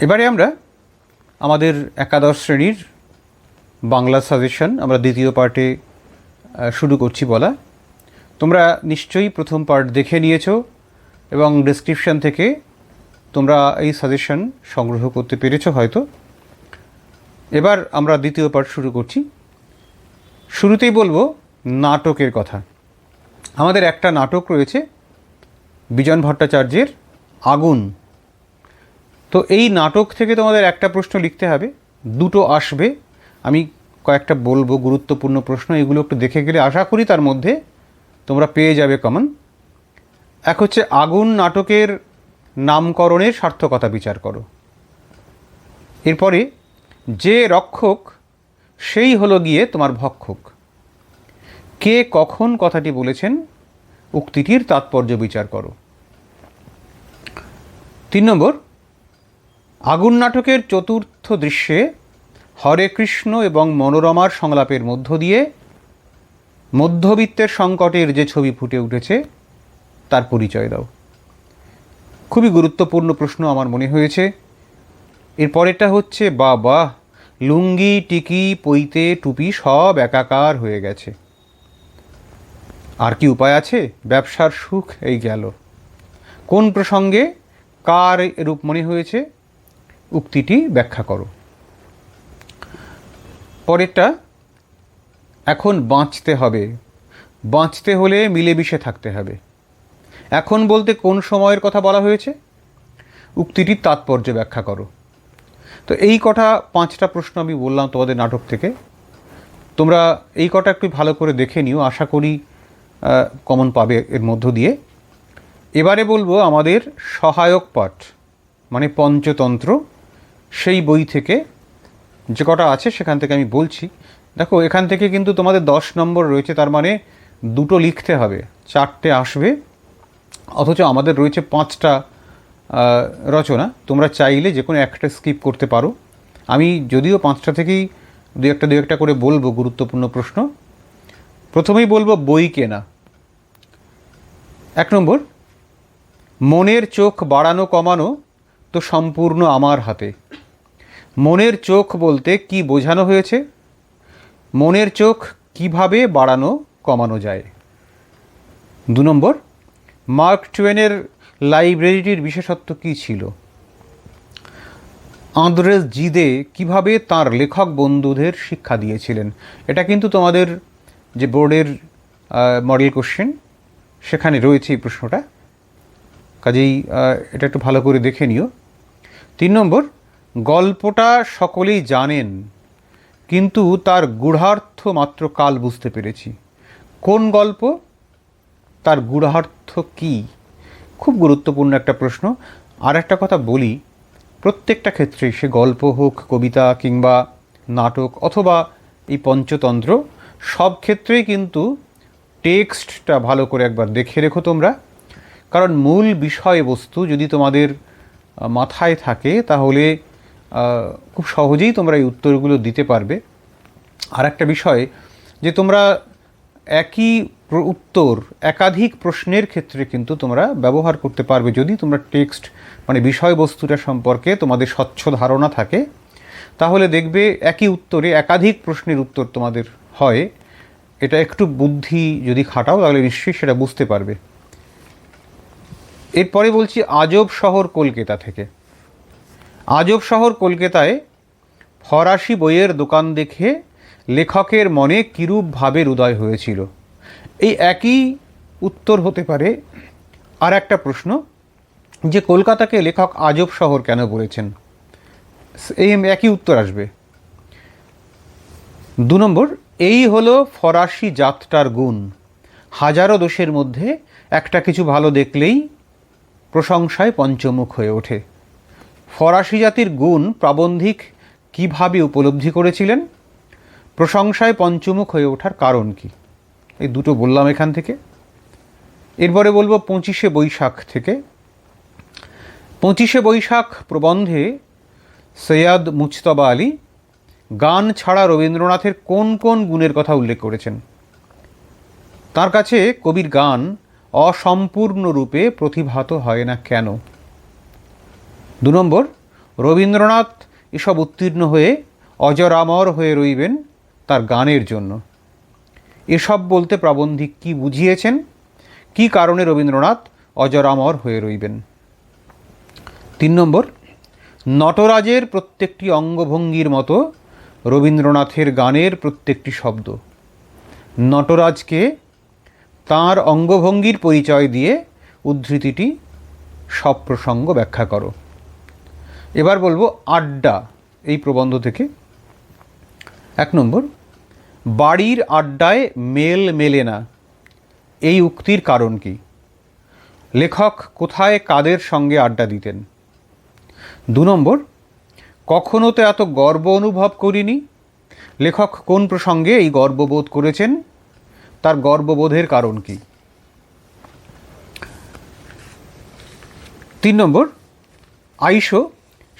এবারে আমরা আমাদের একাদশ শ্রেণির বাংলা সাজেশন আমরা দ্বিতীয় পার্টে শুরু করছি বলা। তোমরা নিশ্চয়ই প্রথম পার্ট দেখে নিয়েছো এবং ডেসক্রিপশন থেকে তোমরা এই সাজেশন সংগ্রহ করতে পেরেছ হয়তো। এবার আমরা দ্বিতীয় পার্ট শুরু করছি। শুরুতেই বলব নাটকের কথা। আমাদের একটা নাটক রয়েছে, বিজন ভট্টাচার্যের আগুন। তো এই নাটক থেকে তোমাদের একটা প্রশ্ন লিখতে হবে। দুটো আসবে। আমি কয়েকটা বলব গুরুত্বপূর্ণ প্রশ্ন, এগুলো একটু দেখে গেলে আশা করি তার মধ্যে তোমরা পেয়ে যাবে কমন এক হচ্ছে, আগুন নাটকের নামকরণের সার্থকতা বিচার করো। এরপরে, যে রক্ষক, সেই হলো গিয়ে তোমার ভক্ষক। কে কখন কথাটি বলেছেন, উক্তিটির তাৎপর্য বিচার করো। তিন নম্বর আগুন নাটকের চতুর্থ দৃশ্যে হরে কৃষ্ণ এবং মনোরমার সংলাপের মধ্য দিয়ে মধ্যবিত্তের সংকটের যে ছবি ফুটে উঠেছে, তার পরিচয় দাও। খুবই গুরুত্বপূর্ণ প্রশ্ন আমার মনে হয়েছে। এর পরেরটা হচ্ছে বা বাহ লুঙ্গি, টিকি পইতে টুপি সব একাকার হয়ে গেছে। আর কি উপায় আছে? ব্যবসার সুখ এই গেল। কোন প্রসঙ্গে কার এরূপ মনে হয়েছে? উক্তিটি ব্যাখ্যা করো। পরেরটা, এখন বাঁচতে হবে। বাঁচতে হলে মিলেমিশে থাকতে হবে। এখন বলতে কোন সময়ের কথা বলা হয়েছে? উক্তিটির তাৎপর্য ব্যাখ্যা করো। তো এই কটা, পাঁচটা প্রশ্ন আমি বললাম তোমাদের নাটক থেকে। তোমরা এই কটা একটু ভালো করে দেখে নিও, আশা করি কমন পাবে এর মধ্য দিয়ে। এবারে বলব আমাদের সহায়ক পাঠ মানে পঞ্চতন্ত্র। সেই বই থেকে যে কটা আছে সেখান থেকে আমি বলছি। দেখো, এখান থেকে কিন্তু তোমাদের দশ নম্বর রয়েছে, তার মানে দুটো লিখতে হবে, চারটে আসবে। অথচ আমাদের রয়েছে পাঁচটা রচনা, তোমরা চাইলে যে কোনো একটা স্কিপ করতে পারো। আমি যদিও পাঁচটা থেকেই দু একটা দু একটা করে বলব, গুরুত্বপূর্ণ প্রশ্ন। প্রথমেই বলব বই কেনা। এক নম্বর, মনের চোখ বাড়ানো কমানো তো সম্পূর্ণ আমার হাতে। মনের চোখ বলতে কি বোঝানো হয়েছে? মনের চোখ কীভাবে বাড়ানো, কমানো যায়? দু নম্বর, মার্ক টুয়েনের লাইব্রেরিটির বিশেষত্ব কী ছিল? আন্দ্রেস জিদে কীভাবে তার লেখক বন্ধুদের শিক্ষা দিয়েছিলেন? এটা কিন্তু তোমাদের যে বোর্ডের মডেল কোশ্চেন সেখানে রয়েছে এই প্রশ্নটা। কাজেই এটা একটু ভালো করে দেখে নিও। তিন নম্বর গল্পটা সকলেই জানেন, কিন্তু তার গূঢ়ার্থ মাত্র কাল বুঝতে পেরেছি। কোন গল্প? তার গূঢ়ার্থ কী? খুব গুরুত্বপূর্ণ একটা প্রশ্ন। আর একটা কথা বলি, প্রত্যেকটা ক্ষেত্রেই সে গল্প হোক, কবিতা কিংবা নাটক অথবা এই পঞ্চতন্ত্র, সব ক্ষেত্রেই কিন্তু টেক্সটটা ভালো করে একবার দেখে রেখো তোমরা। কারণ মূল বিষয়বস্তু যদি তোমাদের মাথায় থাকে, তাহলে খুব সহজেই তোমরা এই উত্তরগুলো দিতে পারবে। আর একটা বিষয় যে তোমরা একই উত্তর, একাধিক প্রশ্নের ক্ষেত্রে কিন্তু তোমরা ব্যবহার করতে পারবে যদি তোমরা টেক্সট মানে বিষয়বস্তুটা সম্পর্কে তোমাদের স্বচ্ছ ধারণা থাকে। তাহলে দেখবে একই উত্তরে একাধিক প্রশ্নের উত্তর তোমাদের হয়। এটা একটু বুদ্ধি যদি খাটাও তাহলে নিশ্চয়ই সেটা বুঝতে পারবে। এরপরে বলছি আজব শহর কলকাতা থেকে। আজব শহর কলকাতায় ফরাসি বইয়ের দোকান দেখে লেখকের মনে কিরূপ ভাবের উদয় হয়েছিল। এই একই উত্তর হতে পারে আর একটা প্রশ্ন, যে কলকাতাকে লেখক আজব শহর কেন বলেছেন? এই একই উত্তর আসবে। দু নম্বর, এই হলো ফরাসি জাতটার গুণ। হাজারো দোষের মধ্যে একটা কিছু ভালো দেখলেই প্রশংসায় পঞ্চমুখ হয়ে ওঠে। ফরাসি জাতির গুণ প্রাবন্ধিক কীভাবে উপলব্ধি করেছিলেন? প্রশংসায় পঞ্চমুখ হয়ে ওঠার কারণ কি? এই দুটো বললাম এখান থেকে। এরপরে বলব পঁচিশে বৈশাখ থেকে। পঁচিশে বৈশাখ প্রবন্ধে সৈয়দ মুজতবা আলী গান ছাড়া রবীন্দ্রনাথের কোন কোন গুণের কথা উল্লেখ করেছেন? তার কাছে কবির গান অসম্পূর্ণরূপে প্রতিভাত হয় না কেন? দু নম্বর, রবীন্দ্রনাথ এসব উত্তীর্ণ হয়ে অজরামর হয়ে রইবেন তার গানের জন্য। এসব বলতে প্রাবন্ধিক কি বুঝিয়েছেন? কি কারণে রবীন্দ্রনাথ অজরামর হয়ে রইবেন? তিন নম্বর, নটরাজের প্রত্যেকটি অঙ্গভঙ্গির মতো রবীন্দ্রনাথের গানের প্রত্যেকটি শব্দ। নটরাজকে তার অঙ্গভঙ্গির পরিচয় দিয়ে উদ্ধৃতিটি সব প্রসঙ্গ ব্যাখ্যা করো। এবার বলব আড্ডা, এই প্রবন্ধ থেকে। এক নম্বর, বাড়ির আড্ডায় মেল মেলে না, এই উক্তির কারণ কি? লেখক কোথায় কাদের সঙ্গে আড্ডা দিতেন? দু নম্বর, কখনো তো এত গর্ব অনুভব করিনি? লেখক কোন প্রসঙ্গে এই গর্ববোধ করেছেন? তার গর্ববোধের কারণ কি? তিন নম্বর, আইসো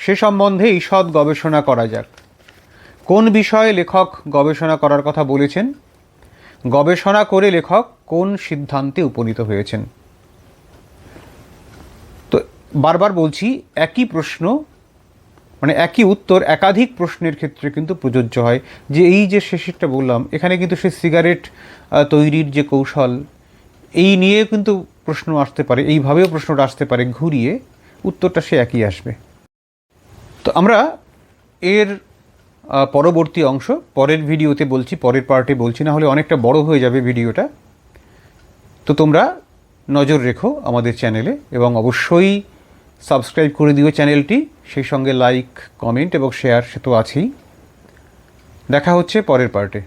সে সম্বন্ধে ঈষৎ গবেষণা করা যাক। কোন বিষয়ে লেখক গবেষণা করার কথা বলেছেন? গবেষণা করে লেখক কোন সিদ্ধান্তে উপনীত হয়েছেন? তো বারবার বলছি, একই প্রশ্ন মানে একই উত্তর একাধিক প্রশ্নের ক্ষেত্রে কিন্তু প্রযোজ্য হয়। যে এই যে শেষেরটা বললাম, এখানে কিন্তু সে সিগারেট তৈরির যে কৌশল, এই নিয়ে কিন্তু প্রশ্ন আসতে পারে, এইভাবেও প্রশ্নটা আসতে পারে, ঘুরিয়ে উত্তরটা সে একই আসবে। তো আমরা এর পরবর্তী অংশ, পরের ভিডিওতে বলছি, পরের পার্টে বলছি, না হলে অনেকটা বড় হয়ে যাবে ভিডিওটা। তো তোমরা নজর রেখো আমাদের চ্যানেলে এবং অবশ্যই সাবস্ক্রাইব করে দিও চ্যানেলটি। সেই সঙ্গে লাইক, কমেন্ট এবং শেয়ার সে তো আছেই। দেখা হচ্ছে পরের পার্টে।